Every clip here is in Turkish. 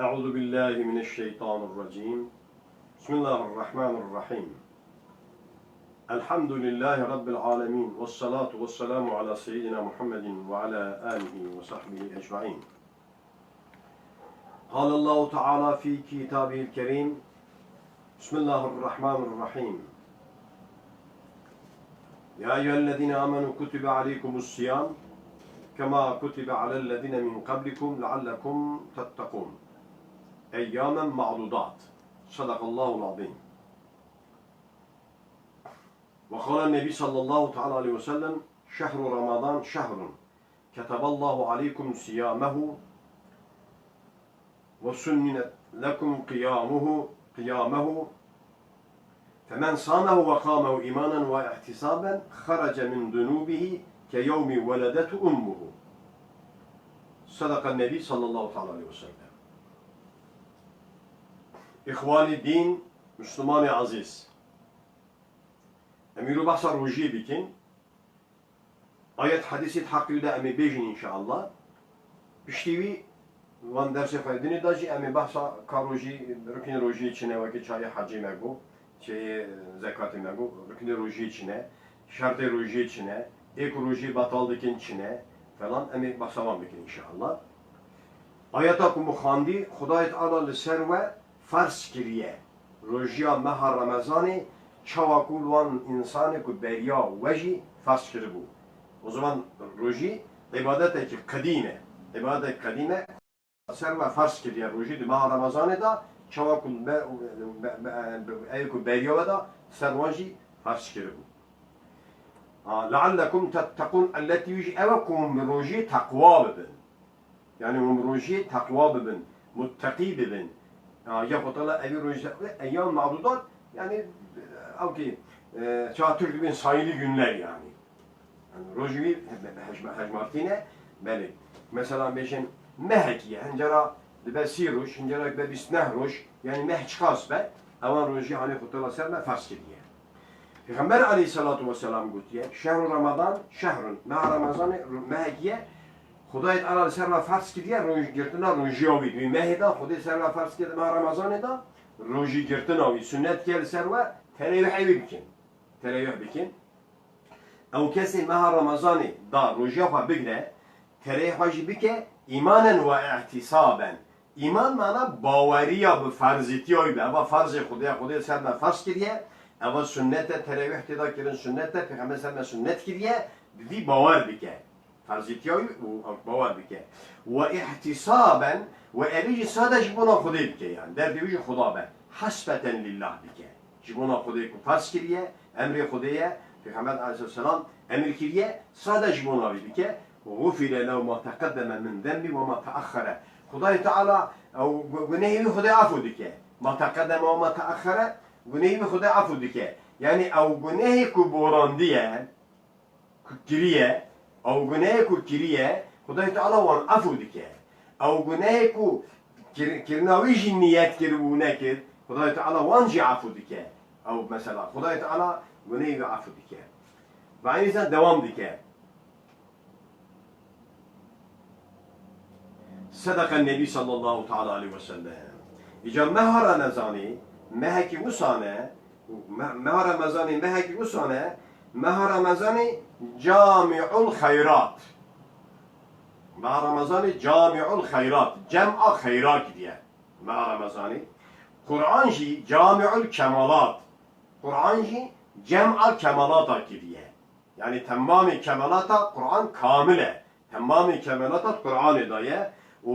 أعوذ بالله من الشيطان الرجيم. بسم الله الرحمن الرحيم. الحمد لله رب العالمين والصلاة والسلام على سيدنا محمد وعلى آله وصحبه أجمعين. قال الله تعالى في كتابه الكريم بسم الله الرحمن الرحيم. يا أيها الذين آمنوا كتب عليكم الصيام كما كتب على الذين من قبلكم لعلكم تتقون. أياما معدودات صدق الله العظيم وقال النبي صلى الله تعالى عليه وسلم شهر رمضان شهر كتب الله عليكم صيامه وسنن لكم قيامه قيامه فمن صامه وقامه إيمانا واحتسابا خرج من ذنوبه كيوم ولدته أمه صدق النبي صلى الله تعالى عليه İhvali din, Müslüman-ı aziz. Emirü Bahsa Ruji bitin. Ayet hadisi hakkıyla emi bejin inşallah. Piştivi van derse faydini daji emi bahsa karuji rükün ruji içine ve ki çayı hacı megu, çayı e, zekati megu, rükün ruji içine, şartı ruji içine, ekoloji batal dikin içine falan emi bahsavan bikin inşallah. Ayata kumu khandi, hudayet ala li serve ve farz kiriye. Rojiya meha Ramazani çava kulvan insanı ku beriya veji farz kiri bu. O zaman roji ibadete ki kadime. İbadet kadime ser ve farz kiriye roji di meha Ramazani da çava kul be ev ku beriya da servaji farz kiri bu. لعلكم تتقون التي يجي أوكم من روجي تقوى ببن يعني من روجي تقوى ببن متقي ببن yapıtalar evi rüzgarlı eyyam mağdudat yani av ki çatır gibi sayılı günler yani. yani Rojuvi hecmartine beli. Mesela beşin mehekiye hencera be siruş hencera be bis nehruş yani meh çıkas be avan roji hani kutala serme fars diye. Peygamber aleyhissalatu vesselam gutiye şehru Ramazan şehrun meh Ramazan mehekiye خدای تعالی سر و فرض کردیه روز گرتنا روزی آوید وی مهدا خدای سر و فرض کرد ما رمضان دا روزی گرتنا آوید سنت کرد سر و تراویح بکن تراویح بکن او کسی ما رمضان دا روزی آفا بگره تراویح واجی بکه ایمانا و اعتصابا ایمان معنا باوریا به فرضیتی آوید اما فرض خدای خدای سر و فرض کردیه اما سنت تراویح تدا کردن سنت پیغمبر سر سنت کردیه دی باور بکه Parazitijavi u Bavarbike. Ve ihtisaben ve erici sadece cibona hudebike yani. Derdi vici hudabe. Hasbeten lillah bike. Cibona hudebiku farz kiriye, emri hudeye, Peygamber aleyhisselam emir kiriye, sadece cibona bike. Gufile lev ma tekaddeme min zembi ve ma teakhare. Hudayi Teala e, güneyimi hudayi afudike. Ma tekaddeme ve ma teakhare. Güneyimi hudayi afudike. Yani ev günehi kuburan diye, kiriye, او گناهی کو بوراندیه کریه او گناه کو کریه خدای تعالی وان عفو دکه او گناه کو کرناوی جی نیت کرد و نکرد خدای تعالی وان جی عفو دکه او مثلا خدای تعالی گناه و عفو دکه و این دوام دکه صدق النبي صلى الله تعالى عليه وسلم إجا مه رمضاني مهكي وسانه مه رمضاني مهكي وسانه Meha Ramazani cami'ul hayrat. Meha Ramazani cami'ul hayrat. Cem'a hayra gidiyor. Meha Ramazani. Kur'an jî cami'ul kemalat. Kur'an jî cem'a kemalata gidiyor. Yani temmami kemalata Kur'an kamile. Temmami kemalata Kur'an daye. O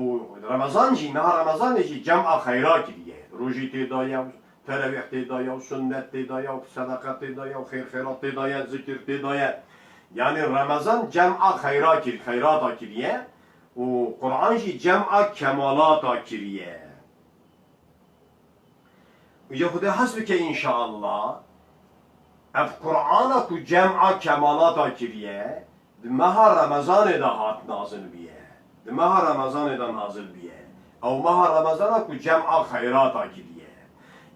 Ramazan jî, Meha Ramazani jî cem'a hayra gidiyor. Rujî tê. Teravih te daye. Sünnet te daye. Sadakat te daye. Hayır hayrat te daye. Zikir te daye. Yani Ramazan cem'a hayra kir, hayrata kiriye. O Kur'an ji cem'a kemalata kiriye. İşte Huda hasbike inşallah. Ev Kur'an'a ku cem'a kemalata kiriye. Meha Ramazan da hat nazil biye. Meha Ramazan da nazil biye. Ev meha Ramazan'a ku cem'a hayrata kiriye.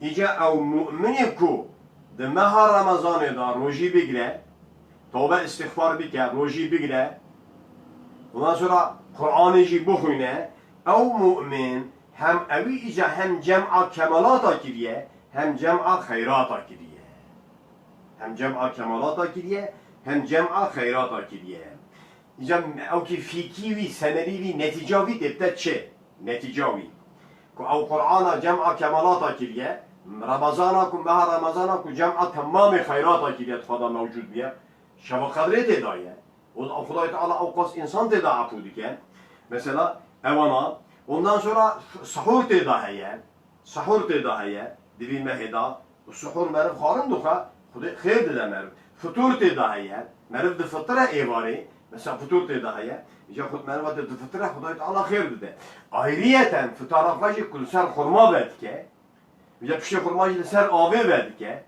İşte ev mu'mini ku meha Ramazan da roji bigre. Tövbe istiğfar bike, roji bigre. Ondan sonra Kur'an'ı buhune. Ev mu'min hem evi ica hem cem'a kemalata kiriye hem cem'a hayrata kiriye. Hem cem'a kemalata kiriye hem cem'a hayrata kiriye. İca o ki fikivi, senerivi, neticavi debte çe. Neticavi. Ku ev Kur'an'a cem'a kemalata kiriye. Ramazana ku meha Ramazana ku cem'a tamamı hayrata kiriye tfada mevcud biye. Şeva kadre tedaye. O da Hudayi Teala avkas insan teda afu diken. Mesela evana. Ondan sonra sahur teda heye. Sahur teda heye. Divi meheda. Sahur merif harın duha. Hudayi khir de merif. Futur teda heye. Merif de fıtıra evari. Mesela futur teda heye. İşte khud merif de fıtıra Hudayi Teala khir de. Ayrıyeten fıtarafacı kul ser hurma vedke. Bir bize pişte kurmayı ser ave verdike.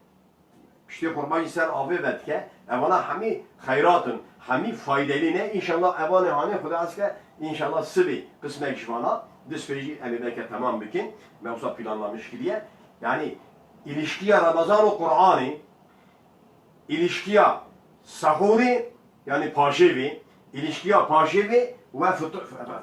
Pişte kurmayı ser ave verdike. Evvela hami hayratın, hami faydalı ne? İnşallah evane hane Huda aske inşallah sıbi kısmek şifana disperici elbette tamam bikin. Mevzu planlanmış ki diye. Yani ilişkiye Ramazan o Kur'an'ı, ilişkiye sahuri yani paşevi, ilişkiye paşevi ve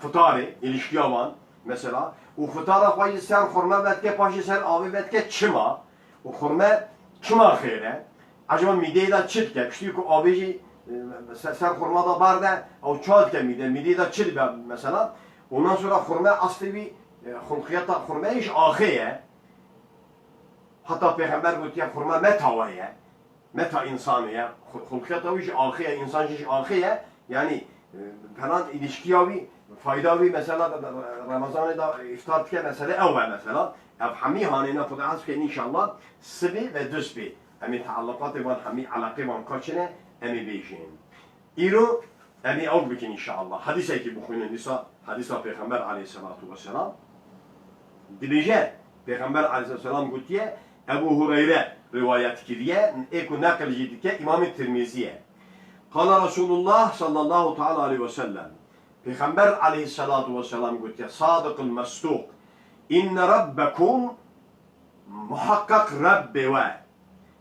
fıtari, ilişkiye van mesela o payı ser hurma vetke paşe ser avi vetke çıma o hurma çıma xeyre acaba mideyi da çıt ke pişti ku avici ser ser hurma da barda o çat ke mide mideyi da çıt be mesela ondan sonra hurma asli bir hulkiyata hurma iş ahiye hatta peygamber gutiye hurma metavaya meta insaniye hulkiyata iş ahiye insan iş ahiye yani e, falan ilişkiyavi faydavi mesela Ramazan'da da iftar tike mesela evve mesela. Ev hami hanine fıdahas ke inşallah sıbi ve düsbi. Emi taallakatı van hami alakı van kaçine emi beyşin. İro emi bikin inşallah. Hadise ki bu kuyunun nisa hadisa peygamber aleyhissalatu vesselam. Dilije Peygamber aleyhisselam gutiye Ebu Hureyre rivayet kiriye eku nakl jidike İmam-ı Tirmiziye Kala Resulullah sallallahu teala aleyhi ve sellem. Peygamber aleyhissalatu vesselam götüye sadıkıl mesduk. İnne rabbekum muhakkak Rabbi ve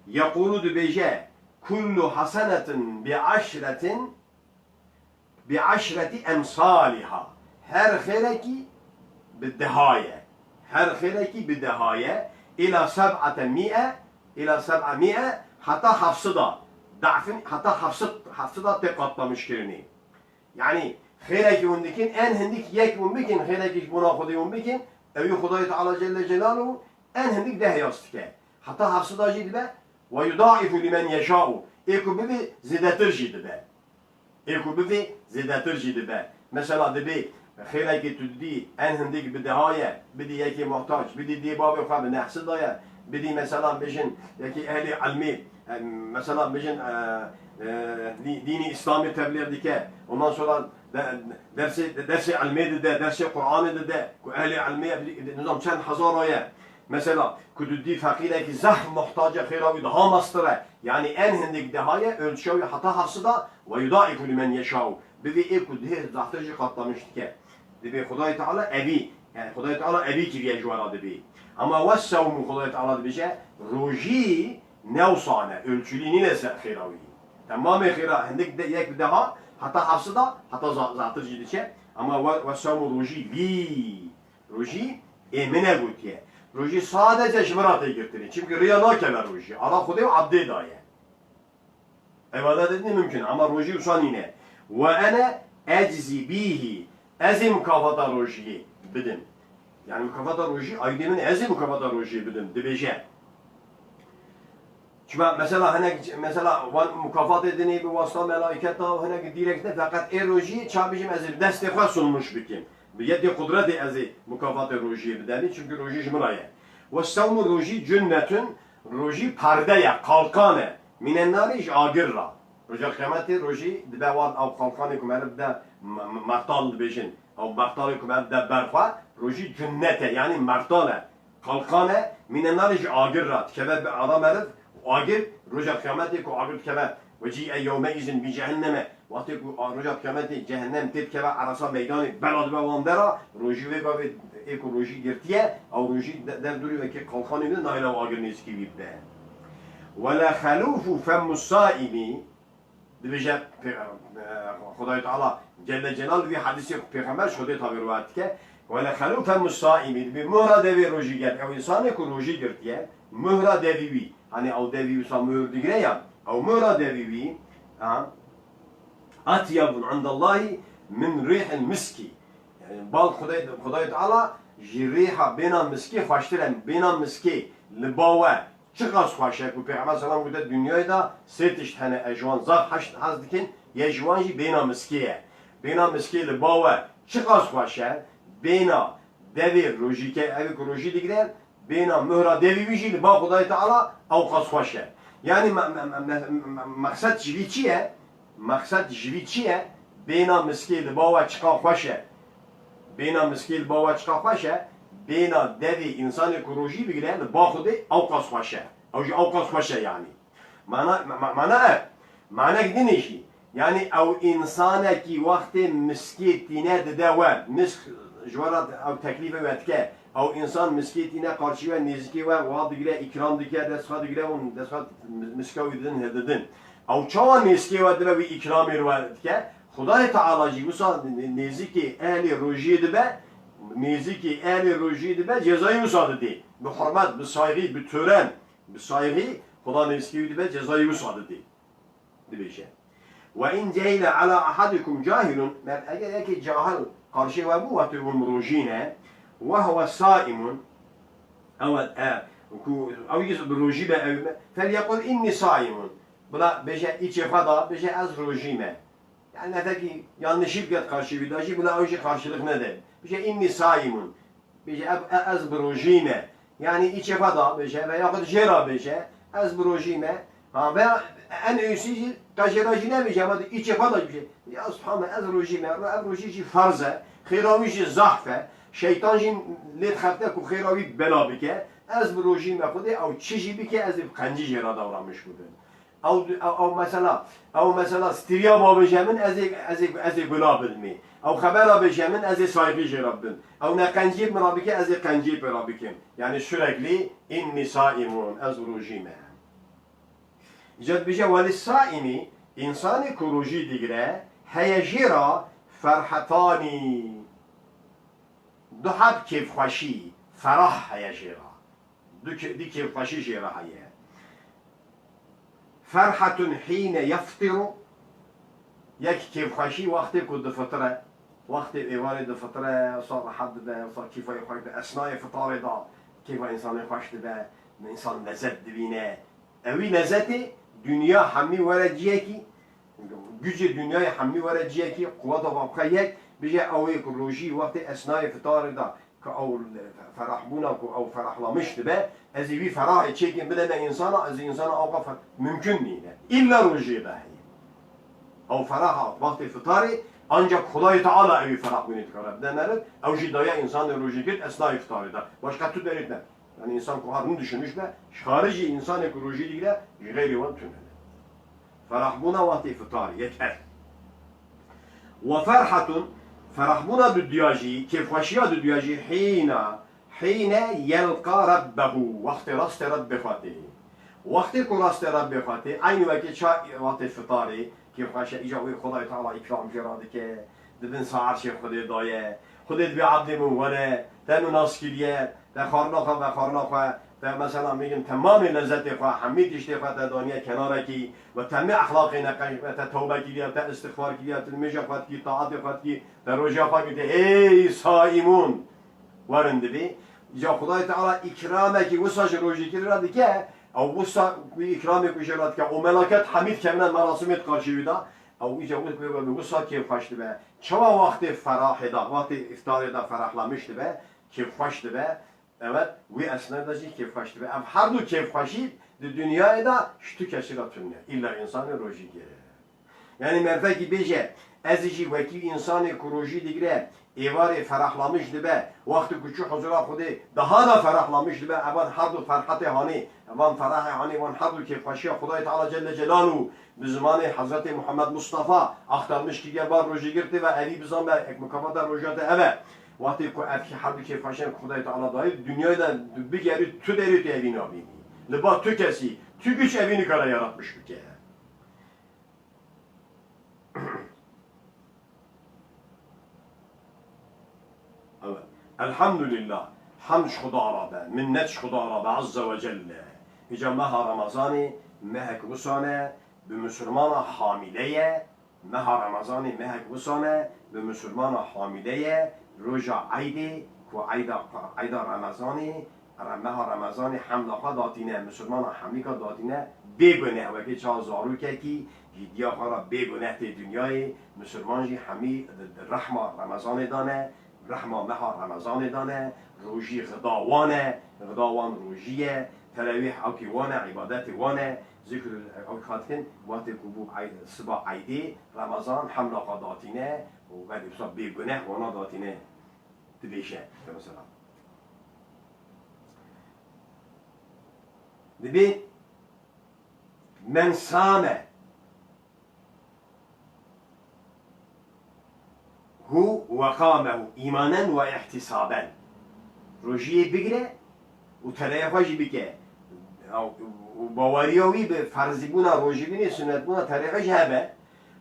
yekulu dübece kullu hasenetin bi aşretin bi aşreti emsaliha. Her hereki bir dehaye. Her hereki bir dehaye. İla seb'ate mi'e ila seb'a mi'e hatta hafsıda. حتى حفصدا ضعف حتى حفصد حفصدا تقطمش كرني يعني خيرك وندكين ان هندك يك ومبكين خيرك بنا خدي ومبكين أبي خداي تعالى جل جلاله ان هندك ده يستك حتى حفصدا جيد به ويضاعف لمن يشاء إيكو ببي زيدتر جيد به إيكو ببي زيدتر جيد به مثلا دبي خیلی که تو دی ان هندی که بده های بدی یکی محتاج بدی دی باب خواب نحس دایا biri mesela bizim ki ehli ilmi e, mesela bizim e, e, dini İslam'ı tebliğ edike ondan sonra dersi dersi ilmiye de dersi Kur'an'ı de ehli ilmiye nizam çen hazaraya Mesela kudüddi fakireki zahm muhtaca hiravi daha mastıra. Yani en hendik dehaya ölçevi hata hafsıda ve yudaiku limen yeşav. Bizi ilk kudüddi zahtırcı katlamıştı ki. Dibi Hudayi Teala evi. Yani Hudayi Teala evi kiriye cuvara dibi ama ve savmu Hudayi Teala dibi şey ruji nevsane ölçülüğünü ne khiravi tamamı khira hendik de yek daha hata hafsıda hata zahtırcı diye ama ve savmu ruji li ruji emine gutiye ruji sadece şımıratı girtirir çünkü riya nakeme ruji. Allah Hudayi abdi daye. İbadet etme mümkün. Ama ruji usan yine. Ve ene eczi bihi ezi mukafata rojiyi bidim. Yani mukafata roji aydemin ezi mukafata rojiyi bidim dibece. Çünkü mesela hani mesela van mukafat edini bir vasıta melaiket daha hani direkte fakat e rojiyi çabicim ezi destefa sunmuş bikim. Bir yedi kudreti ezi mukafat rojiyi bideni çünkü roji jmıraya. Ve savmu roji cünnetün roji pardeye kalkane minen nari iş agirra. Roja kıyameti roji dibe van av kalkane kumerib de martal dibêjin ew martalê ku me de berxwe rojî cinnete yanî martale kalkane mînenarê ji agir ra dikeve bi ara meriv agir roja kıyametê ku agir dikeve وجيء يومئذ بجهنم وقتی که روز قیامت جهنم تید که عرصا میدان بلاد به واندرا روژی و به ایکو روژی گرتیه او روژی در دوری و که قلقانی نه نایلا و آگر نیست که بیبده ولا خلوف فم الصائمی dibêje Xudayê Teala Celle Celal vî hadîsê Pêxember şodê tavî rivayet dike ولا خلوف الصائم بمهرة دبي روجي قال أو إنسان يكون روجي قرت يا مهرة دبي وي يعني أو دبي وصا مهر دقريا أو مهرة دبي وي ها أطيب عند الله من ريح المسكي يعني بال خدای خدای تعالی جریحه بینا مسکی خوشترن بینا مسکی لباوه چقدر خوشه که پیغمبر سلام گفته دنیای دا سه تشت هنه اجوان زاف هشت هز دکن یه جوان جی بینا beyna devir rojike evik rojiyle gider beyna mühra devi vijiyle bak Hudayi Teala avkas hoşe. Yani maksat jivi çiye? Maksat jivi çiye? Beyna miskil bava çıka hoşe. Beyna miskil bava çıka hoşe. Beyna devi insanı kuroji bigiler bak Hudayi avkas hoşe. Avkas hoşe yani. Mana, mana, mana gidin işi. Yani ev insana ki vakti misketine de devam. Misk یعنی معنی معنی معنی گدینشی یعنی او انسان کی وقت مسکی تینه دده و مسک جوارات او تکلیف وقت که او انسان مسکی تینه قارچی و نزدیکی و واد بگیره اکرام دیگه دست خواهد بگیره و دست خواهد مسکاوی دن هددن او چاوا مسکی و دره و اکرامی رو که خدای تعالی جی وسا نزدیکی اهل روژی دبه نزدیکی اهل روژی دبه جزایی وسا دی به حرمت به سایغی به tören به سایغی خدا نزدیکی دبه جزایی وسا دی دبیشه و این جهل على احدكم جاهل من اگر یکی جاهل قرشی و بو وقتی اون روژینه و هو صائم او او يجلس بالروجي بقى فليقل اني صائم بلا بيجي içi fada بيجي az rojime yani neteki yanlışlık get karşı bir daşı buna o şey karşılık ne de bir şey inni saimun bir şey az bir rojime yani içi fada bir şey veya jera bir şey az bir rojime Ha ve en önemlisi taşıracı ne diyeceğim? Hadi içe falan bir şey. Ya subhanı ezruji me ezruji farze. Hiravici zahfe. Şeytan jin lid hatta ku hiravi bela bike. Ez bruji me kude av çiji bike ez kanci jera davranmış bu ben. Av av mesela av mesela stiriya babajemin ez ez ez bela bilmi. Av habera bejemin ez sahibi jerabbin. Av ne kanci mirabike ez kanci pirabike. Yani sürekli inni saimun ez ruji me. Icad bije veli saimi insani kuruji digre heyejira ferhatani duhab kevhaşi ferah heyejira di kevhaşi jira heye ferhatun hine yaftiru yek kevhaşi vakti ku fıtre vakti evani de fıtre sar rahat de sar kifayı khoy de esnai fıtare da kifa insanı khoş de insan lezzet divine evi lezzeti dünya hammi hami vereceği gücü dünyaya hami vereceği kuvvete vakayek bize şey avik ruji vakti esnai fitarıda ki av ferah buna ku av ferahlamıştı be ezivi ferah çekin bile de insana ezi insana avga mümkün değil. İlla ruji dahi. Av feraha vakti fitarı ancak kolay Teala evi ferah bunu itikar edenlerin evci daya insanı ruji git esnai fitarıda. Başka tüt eritler. Yani insan kuharını düşünmüş ve harici insan ekoloji değil gayri van tümene. Ferah buna vakti fitar yeter. Ve ferhatun ferah buna düdyaji kefhaşiya düdyaji hina hine yelka rabbehu vakti rast rabbe fatih. Vakti ku rast rabbe fatih aynı vakit çağ vakti fitari kefhaşiya icabı Hudayi Teala ikram jeradı ki dibin saar şey Hudayi daye Hudayi bi abdi muvane tenu naskiliye در خارناخا و خارناخا و مثلا میگیم تمام لذت خوا همه تشتی خوا تا دنیا کناره کی و تمام اخلاق نقش و تا توبه کی تا استغفار کی تا میجا خوا کی طاعت خوا کی در روزا خوا کی ای صائمون ورند بی جا خدای تعالی اکرامه کی وساج روزی کی را دیگه او وسا اکرامه کی جرات که او ملائکت حمید کمن مراسمت قارشی ودا او ایجا وسا کی خوشت به چوا وقت فراح دا وقت افطار دا فرحlamıştı be ki خوشت be Evet, bu esnada keyif hoştu. Ev her du keyif hoşi de dünyaya da ştu kesiratünne. İlla insanı roji. Yani merfeki beje, ezici veki insanı kuruji digre, evari ferahlamıştı be, vakti küçük huzura kudu daha da ferahlamıştı be, evan her du ferhati hani, evan ferahi hani, evan her du keyif hoşi, Hudayi Teala Celle Celaluhu, bir zamanı Hazreti Muhammed Mustafa aktarmış ki gebar roji girdi ve evi bir zaman mukafata rojatı eve. Vakti ku efki halbi ki faşen kuday Teala dair dünyayla bir geri tü deri tü evini abini. Liba tü kesi, tü güç evini kara yaratmış ülkeye. evet. Elhamdülillah. Hamd şuda arabe, minnet şuda arabe azze ve celle. Hica meha Ramazani, mehek vusane, bi Müslümana hamileye, meha Ramazani, mehek vusane, bi hamileye, روژا عیدی و عیدا عیدا رمضانی مها رمضان حمله ها داتینه مسلمان حملی کا داتینه بگونه. و که چا زارو که کی جدیا خارا بگونه تی دنیای مسلمان جی حمی رحمه رمضان دانه رحمه مها رمضان دانه روژی غداوانه غداوان روژیه تراویح اوکی وانه عبادت وانه. ذکر اوقات کن وقت کبو عید صبح عیدی رمضان حمله ها داتینه و بعد بسا بگونه وانا داتینه تبیشه مثلا ببین من سامه هو وقامه ایمانا و احتسابا روژیه بگیره و تلیفاجی بکه و باوریاوی به فرضی بونا روژی بینی سنت بونا طریقش هبه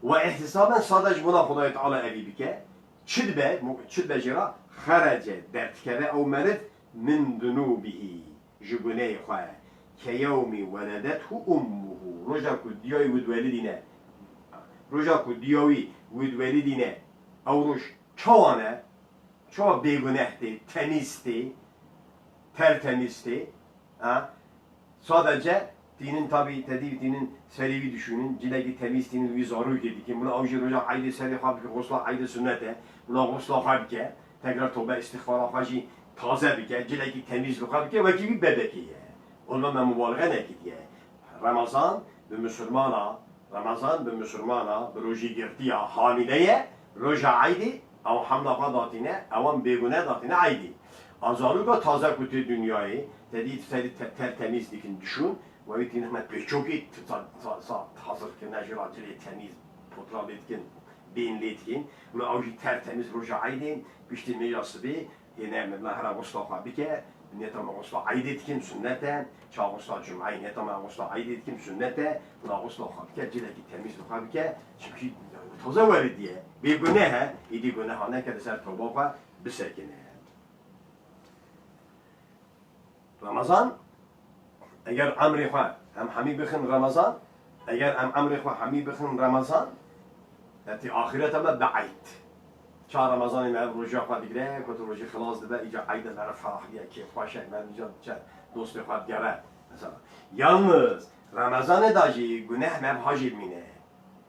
و احتسابا صادش بونا خدای تعالی اوی بکه Çidbe, çidbecira harece dertkeve ev meret min dunubihi jibuney khoye ke yevmi veledethu ummuhu roja ku diyoy vid velidine roja ku diyoy vid velidine avruş çoğane çoğa begunehti, temizdi, tertemizdi. Ha? Sadece dinin tabi dedi dinin serivi düşünün. Cilegi temizliğinin vizoru dedi ki bunu avcı hocam haydi seri hafi gusla haydi sünnete. Ula guslaha bike. Tekrar tövbe istihbara kaji taze bike. Cileki temiz luka bike ve gibi bebeki ye. Ondan da mübarek ne ki diye. Ramazan bir Müslümana, Ramazan bir Müslümana, bir roji girtiya hamileye, roja aydi, ev hamla kadatine, evan begune datine aydi. Azaluga taze kutu dünyayı, dedi seni tertemiz dikin düşün, ve bir dinlemek pek çok iyi hazır ki necil acil temiz, potrab etkin. beyinli etkin ve avcı tertemiz ruja aydin pişti mecası bir yine mehra Mustafa bike netama Mustafa ayd etkin sünnete çağ Mustafa cumay netama Mustafa ayd etkin sünnete buna Mustafa bike cileki temiz ruha bike çünkü taze var diye bir günehe idi günahane ki ser tobağa bisekine رمضان اگر امر خوا هم همی بخن رمضان اگر هم امر خوا همی بخن Neti ahirete me ba'id. Çar Ramazan-ı mev rujah ve digre, kutu ruji khilaz dibe, ica ayda nere farahiye, keyf başa, mev can çe, dostu khad gere. Mesela. Yalnız Ramazan-ı daji günah mev hacil mine.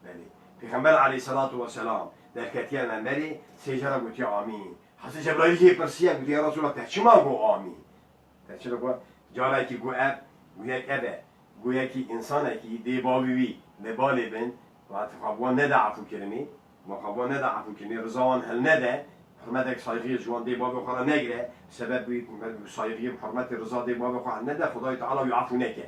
Beli. Peygamber aleyhissalatu vesselam derketiye memeri seycara guti amin. Hazreti Cebrail ki persiye guti ya Resulullah tehçima gu amin. Tehçima gu cara ki gu ev, guyek eve, guyek ki insana ki debavi vi, nebali bin, و اتفاقا نده عفو کرمی ما خوا نده عفو کرمی رضوان هل نده حرمت سایغی جوان دی باب خورا نگره سبب بی سایغی حرمت رضا دی باب خورا نده خدای تعالی یعفو نکه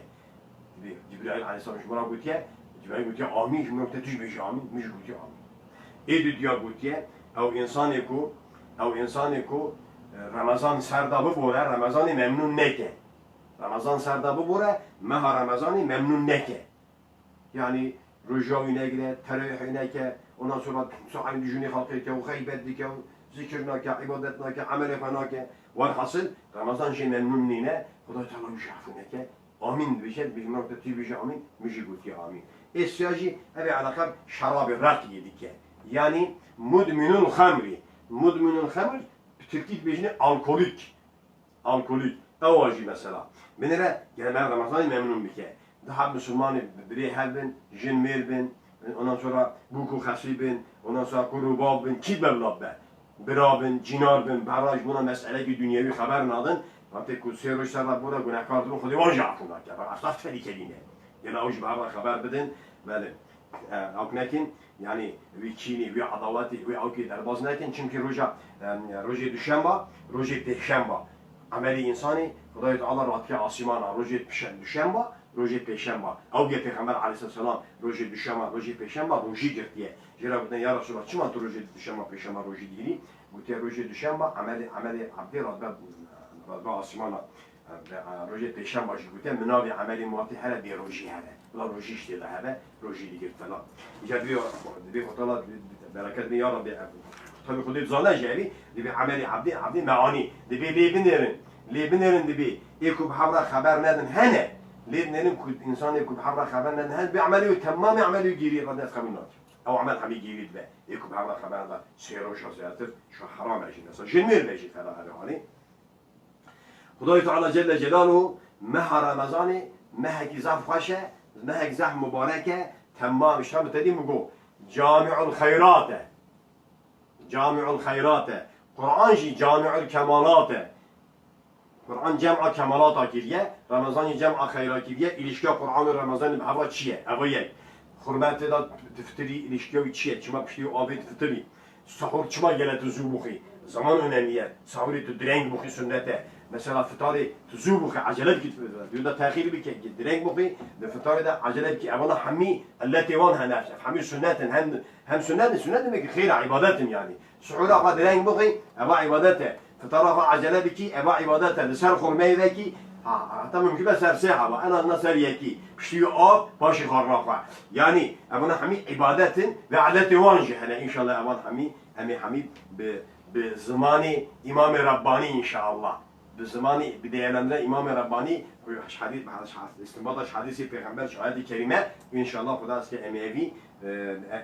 جبرائیل علیه السلام شما گوتیه جبرائیل گوتیه آمین شما گوتیه تیش بیش آمین میش گوتیه آمین ایدو دیا گوتیه او انسانی کو او انسانی کو Ramazan serdabı bore, Ramazan'ı memnun neke. Ramazan serdabı bore, meha Ramazan'ı memnun neke. Yani rücavi negre, teravih neke, ondan sonra sahayın düşünü halkı ke, gıybet dike, zikir nake, ibadet nake, amel nake. Varhasıl Ramazan şey memnun nine, Huday Teala müşahfı neke. Amin diyecek, bir nokta tibişe amin, müjibut ki amin. Esiyacı, evi alakar şarabı rak yedik Yani mudminul hamri. Mudminul hamr Türkçe bejine alkolik. Alkolik. Evacı mesela. Menere gelmem Ramazan'ı memnun bike daha Müslüman biri bin, Jinmir bin, ondan sonra Buku Hasi bin, ondan sonra Kurubab bin, ki mevlad be. Bira bin, Cinar bin, Baraj buna mesele ki dünyevi haber nadın. Hatta kutsiye rüşterler buna günahkardır, o kadar onca aklına kadar. Aslaf tehlikeliğine. Yine o cibara haber bedin. Böyle. Avk yani vi Çin'i, vi adavati, vi avki derbaz nekin. Çünkü roja, e, roje düşemba, roje tehşemba. Ameli insani, Hudayet Allah rahatki asimana, roje düşemba. روژه دوشنبه روژه پنجشنبه او یه پیغمبر علیه السلام روژه دوشنبه روژه پنجشنبه روژه گرتیه جرا بودن یا رسول الله چما تو روژه دوشنبه پنجشنبه روژه دیری گوته روژه دوشنبه عمل عمل عبدی رات رات آسمان روژه پنجشنبه گوته مناوی عملی مواتی هر بی روژه هره لا روژی اشتیده هره روژه دیگر فلان اینجا بیا بیا خطالا برکت می یا رب tabi خودی بزانه جوی دبی عملی عبدی عبدی معانی دبی لیبنرن لیبنرن دبی ایکو بحبرا خبر ندن هنه لیبنرن کود انسان ایکو بحبرا خبر ندن هن بی عملی و تمام عملی گیری قد از خمین نات او عمل همی گیرید به ایکو بحبرا خبر ندن سیرو شاسیاتر شو حرام اجی نسا جنمیر بیجی فلا هر حالی خدای تعالی جل جلاله مه رمضان مه زف خوشه مه زف مبارکه تمام شام تدی مگو جامع الخيرات جامع الخيرات قرآن جي جامع الكمالات Kur'an cem'a kemalata kiriye, Ramazan cem'a hayra kiriye, ilişkiya Kur'an'ı Ramazan'ı hava çiye, hava ye. Hürmeti da tifiri ilişkiya çiye, çima pişti abid fitiri. Sahur çima gele tuzu buhi. Zaman önemliye. Sahuri tu direnk buhi sünnete. Mesela fitari tuzu buhi, acele git. Diyor da tehiri bir kek, direnk buhi. Ve fitari de acele ki evvela hammi alletivan henef. Hammi sünnetin, hem, hem sünnetin, sünnet demek ki hayra ibadetin yani. Suhura ha direnk buhi, eva ibadete. fıtara fa acele biki eva ibadete lisar hurmeyi veki hatta mümkün be serseha ama en azından seriyeki piştiği ab başı karrafa yani evana hami ibadetin ve adeti vanji hele inşallah evan hami hemi hami be be zamanı İmam Rabbani inşallah به زمانی بدیاننده امام ربانی و حدیث استنباط حدیث پیغمبر شاهد کریمه ان شاء الله خدا است که امیوی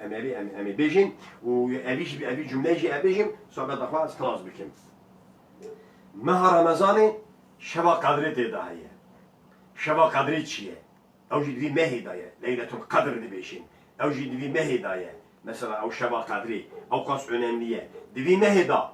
امیوی امی بیجیم و اویش بی اوی جمله جی ابیجیم صحبت اخوا از کلاس بکیم ماه رمضان شب قدر دایه شب قدر چیه اوجی دوی مه دایه لیلت القدر دی بیشین اوجی دوی مه دایه mesela o şeba kadri avkas önemliye divi mehda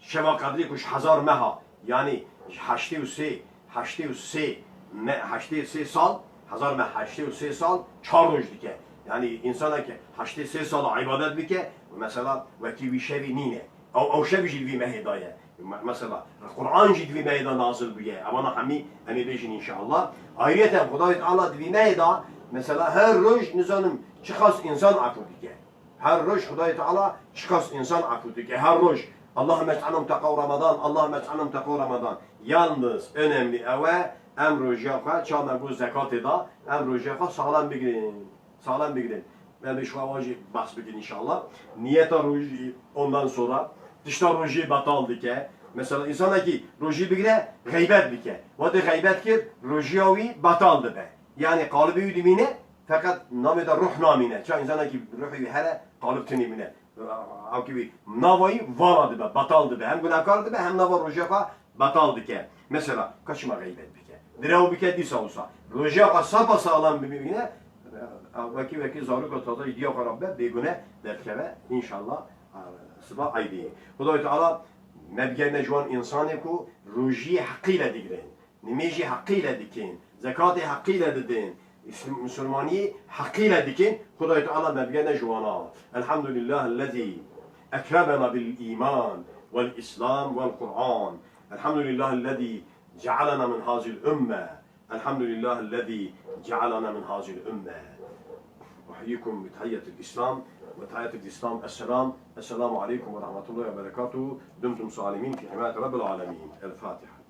şeba kadri kuş hazar meha yani haşti usi haşti usi me haşti usi sal hazar me haşti usi sal çar roj dike yani insana ki haşti usi sal ibadet bike mesela veki bir şevi nine او او شب جدوی مهدایه Mesela Kur'an divime da nazil buje. Ama hami hemi bejin inşallah. Ayrıyeten Hudavet Allah divime da mesela her roj nizanım çıkas insan aklı dike. Her roj Hudavet Allah çıkas insan aklı dike. Her roj Allah mes'anım takav Ramazan, Allah mes'anım takav Ramazan. Yalnız önemli eve emru jaka çana bu zekat da emru jaka sağlam bir gidin. Sağlam bir gidin. Ben de şu avacı bahs bugün inşallah. Niyet aruji ondan sonra dışta roji batal dike Mesela insana ki roji bilgire gıybet dike ve de gıybet kir rojiyavi batal be yani kalbi yudimine fakat namı da ruh namine. Çağ insana ki ruhu hele kalıp tünimine. Av gibi navayı varadı be, bataldı be. Hem günahkardı be, hem nava rojafa bataldı ke. Mesela kaçıma gıybet bike. Direv bike disa olsa. Rojafa sapa sağlam bir bine. Vaki vaki zaruk tata diyor Rabbe begüne derkeve inşallah سبا عیبی خدای تعالی مبگه نجوان انسان کو روجی حقی لدیگرین نمیجی حقی لدیکین زکات حقی لدیدین مسلمانی حقی لدیکین خدای تعالی مبگه نجوانا الحمد لله الذي أكرمنا بالإيمان والإسلام والقرآن. الحمد لله الذي جعلنا من هذه الأمة. الحمد لله الذي جعلنا من هذه الأمة. أحييكم بتحية الإسلام. وتحية الإسلام السلام. السلام عليكم ورحمة الله وبركاته. دمتم صالمين في حماية رب العالمين. الفاتحة.